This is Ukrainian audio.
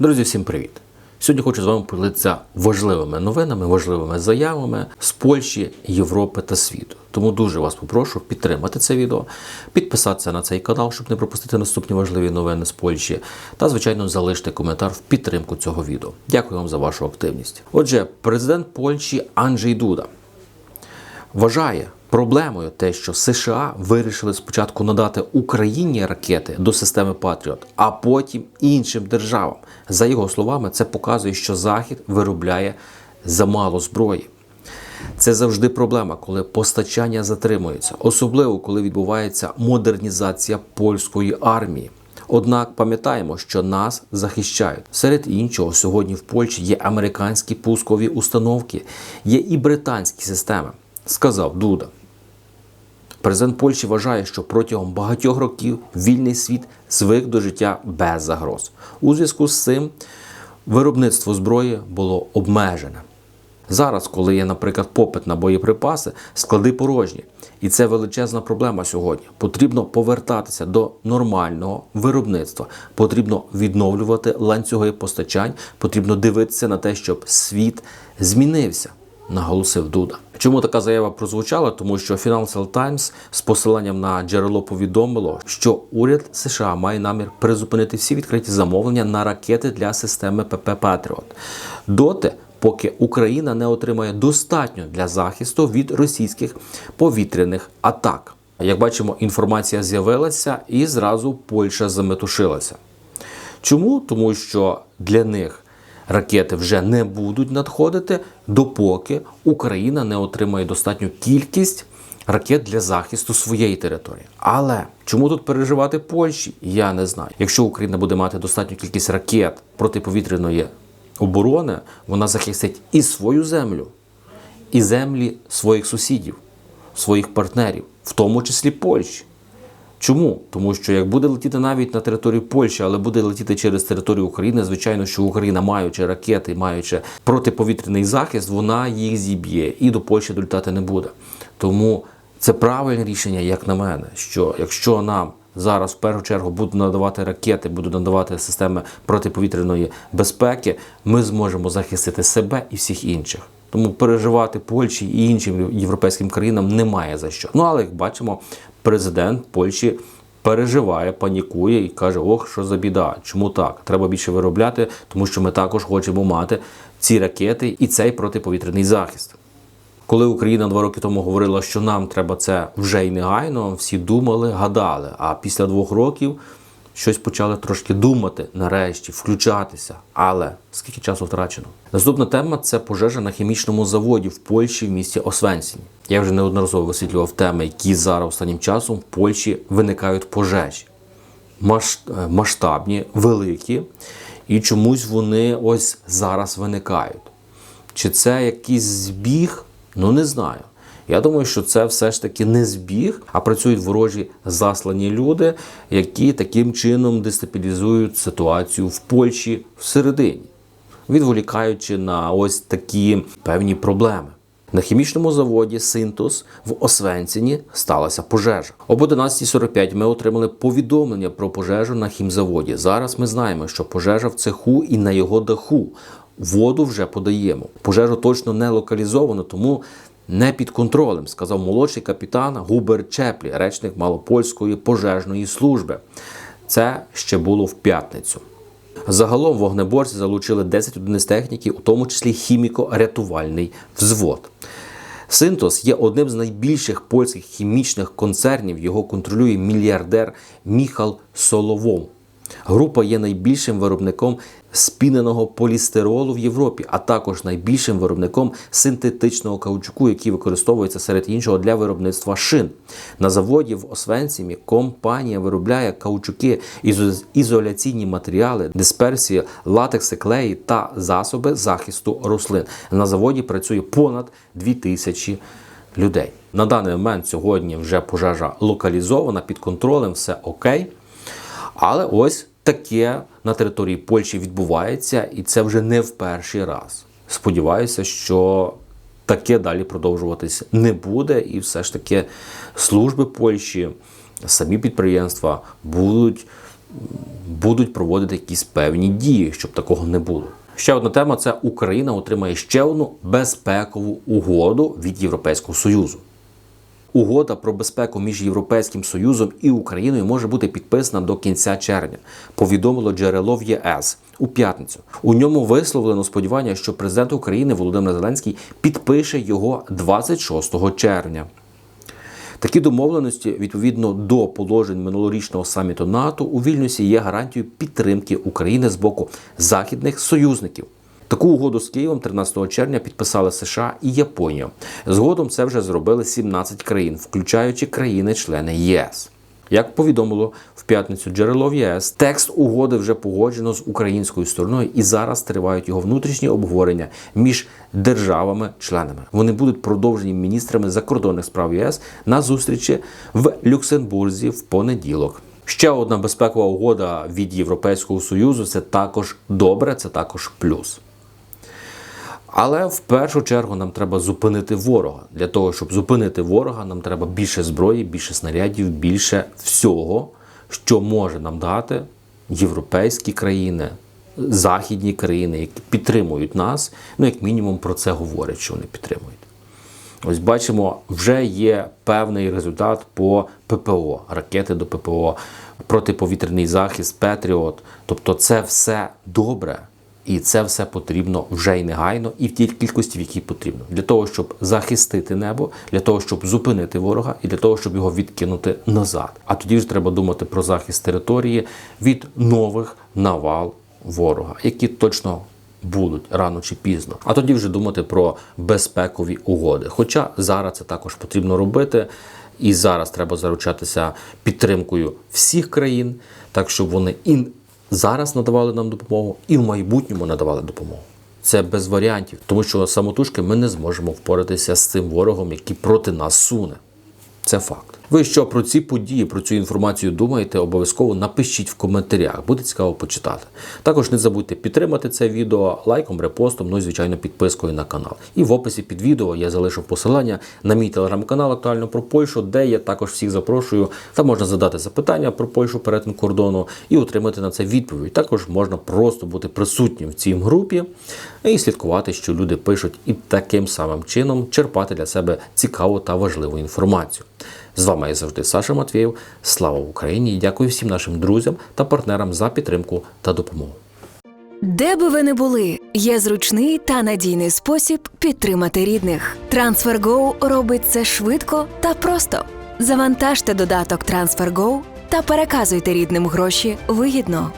Друзі, всім привіт! Сьогодні хочу з вами поділитися важливими новинами, важливими заявами з Польщі, Європи та світу. Тому дуже вас попрошу підтримати це відео, підписатися на цей канал, щоб не пропустити наступні важливі новини з Польщі, та, звичайно, залишити коментар в підтримку цього відео. Дякую вам за вашу активність. Отже, президент Польщі Анджей Дуда вважає проблемою те, що США вирішили спочатку надати Україні ракети до системи Патріот, а потім іншим державам. За його словами, це показує, що Захід виробляє замало зброї. Це завжди проблема, коли постачання затримується, особливо коли відбувається модернізація польської армії. Однак пам'ятаємо, що нас захищають. Серед іншого, сьогодні в Польщі є американські пускові установки, є і британські системи, сказав Дуда. Президент Польщі вважає, що протягом багатьох років вільний світ звик до життя без загроз. У зв'язку з цим виробництво зброї було обмежене. Зараз, коли є, наприклад, попит на боєприпаси, склади порожні. І це величезна проблема сьогодні. Потрібно повертатися до нормального виробництва, потрібно відновлювати ланцюги постачань, потрібно дивитися на те, щоб світ змінився наголосив Дуда. Чому така заява прозвучала? Тому що Financial Times з посиланням на джерело повідомило, що уряд США має намір призупинити всі відкриті замовлення на ракети для системи ПП Патріот доти, поки Україна не отримає достатньо для захисту від російських повітряних атак. Як бачимо, інформація з'явилася і зразу Польща заметушилася. Чому? Тому що для них ракети вже не будуть надходити, допоки Україна не отримає достатню кількість ракет для захисту своєї території. Але чому тут переживати Польщі? Я не знаю. Якщо Україна буде мати достатню кількість ракет протиповітряної оборони, вона захистить і свою землю, і землі своїх сусідів, своїх партнерів, в тому числі Польщі. Чому? Тому що як буде летіти навіть на територію Польщі, але буде летіти через територію України, звичайно, що Україна, маючи ракети, маючи протиповітряний захист, вона їх зіб'є і до Польщі долітати не буде. Тому це правильне рішення, як на мене, що якщо нам зараз в першу чергу будуть надавати ракети, будуть надавати системи протиповітряної безпеки, ми зможемо захистити себе і всіх інших. Тому переживати Польщі і іншим європейським країнам немає за що. Ну але як бачимо, президент Польщі переживає, панікує і каже: Ох, що за біда? Чому так? Треба більше виробляти, тому що ми також хочемо мати ці ракети і цей протиповітряний захист. Коли Україна два роки тому говорила, що нам треба це вже й негайно, всі думали, гадали. А після двох років щось почали трошки думати нарешті, включатися. Але скільки часу втрачено? Наступна тема це пожежа на хімічному заводі в Польщі в місті Освенціні. Я вже неодноразово висвітлював теми, які зараз останнім часом в Польщі виникають пожежі. Масштабні, великі, і чомусь вони ось зараз виникають. Чи це якийсь збіг? Ну не знаю. Я думаю, що це все ж таки не збіг, а працюють ворожі заслані люди, які таким чином дестабілізують ситуацію в Польщі всередині, відволікаючи на ось такі певні проблеми. На хімічному заводі Синтос в Освенціні сталася пожежа. Об 11.45 ми отримали повідомлення про пожежу на хімзаводі. Зараз ми знаємо, що пожежа в цеху і на його даху. Воду вже подаємо. Пожежу точно не локалізовано, тому не під контролем, сказав молодший капітан Губер Чеплі, речник малопольської пожежної служби. Це ще було в п'ятницю. Загалом вогнеборці залучили 10 одиниць техніки, у тому числі хіміко-рятувальний взвод. Синтос є одним з найбільших польських хімічних концернів. Його контролює мільярдер Міхал Соловов. Група є найбільшим виробником спіненого полістиролу в Європі, а також найбільшим виробником синтетичного каучуку, який використовується серед іншого для виробництва шин. На заводі в Освенцімі компанія виробляє каучуки, ізоляційні матеріали, дисперсії, латекси, клеї та засоби захисту рослин. На заводі працює понад 2000 людей. На даний момент сьогодні вже пожежа локалізована під контролем, все окей. Але ось таке на території Польщі відбувається, і це вже не в перший раз. Сподіваюся, що таке далі продовжуватись не буде, і все ж таки служби Польщі, самі підприємства будуть будуть проводити якісь певні дії, щоб такого не було. Ще одна тема це Україна отримає ще одну безпекову угоду від Європейського Союзу. Угода про безпеку між Європейським Союзом і Україною може бути підписана до кінця червня, повідомило джерело в ЄС у п'ятницю. У ньому висловлено сподівання, що президент України Володимир Зеленський підпише його 26 червня. Такі домовленості відповідно до положень минулорічного саміту НАТО у Вільнюсі є гарантією підтримки України з боку західних союзників. Таку угоду з Києвом 13 червня підписали США і Японія. Згодом це вже зробили 17 країн, включаючи країни-члени ЄС. Як повідомило в п'ятницю джерело в ЄС, текст угоди вже погоджено з українською стороною і зараз тривають його внутрішні обговорення між державами-членами. Вони будуть продовжені міністрами закордонних справ ЄС на зустрічі в Люксембурзі в понеділок. Ще одна безпекова угода від Європейського Союзу це також добре, це також плюс. Але в першу чергу нам треба зупинити ворога. Для того, щоб зупинити ворога, нам треба більше зброї, більше снарядів, більше всього, що може нам дати європейські країни, західні країни, які підтримують нас. Ну, як мінімум, про це говорять, що вони підтримують. Ось бачимо, вже є певний результат по ППО, ракети до ППО, протиповітряний захист, Петріот. Тобто, це все добре. І це все потрібно вже й негайно, і в тій кількості, в якій потрібно, для того, щоб захистити небо, для того, щоб зупинити ворога, і для того, щоб його відкинути назад. А тоді ж треба думати про захист території від нових навал ворога, які точно будуть рано чи пізно. А тоді вже думати про безпекові угоди. Хоча зараз це також потрібно робити. І зараз треба заручатися підтримкою всіх країн, так щоб вони і зараз надавали нам допомогу, і в майбутньому надавали допомогу. Це без варіантів, тому що самотужки ми не зможемо впоратися з цим ворогом, який проти нас суне. Це факт. Ви що про ці події, про цю інформацію думаєте, обов'язково напишіть в коментарях, буде цікаво почитати. Також не забудьте підтримати це відео лайком, репостом, ну і звичайно підпискою на канал. І в описі під відео я залишив посилання на мій телеграм-канал актуально про Польщу, де я також всіх запрошую. Там можна задати запитання про Польщу перетин кордону і отримати на це відповідь. Також можна просто бути присутнім в цій групі і слідкувати, що люди пишуть, і таким самим чином черпати для себе цікаву та важливу інформацію. З вами як завжди Саша Матвєєв. Слава Україні! Дякую всім нашим друзям та партнерам за підтримку та допомогу. Де би ви не були, є зручний та надійний спосіб підтримати рідних. TransferGo робить це швидко та просто. Завантажте додаток TransferGo та переказуйте рідним гроші вигідно.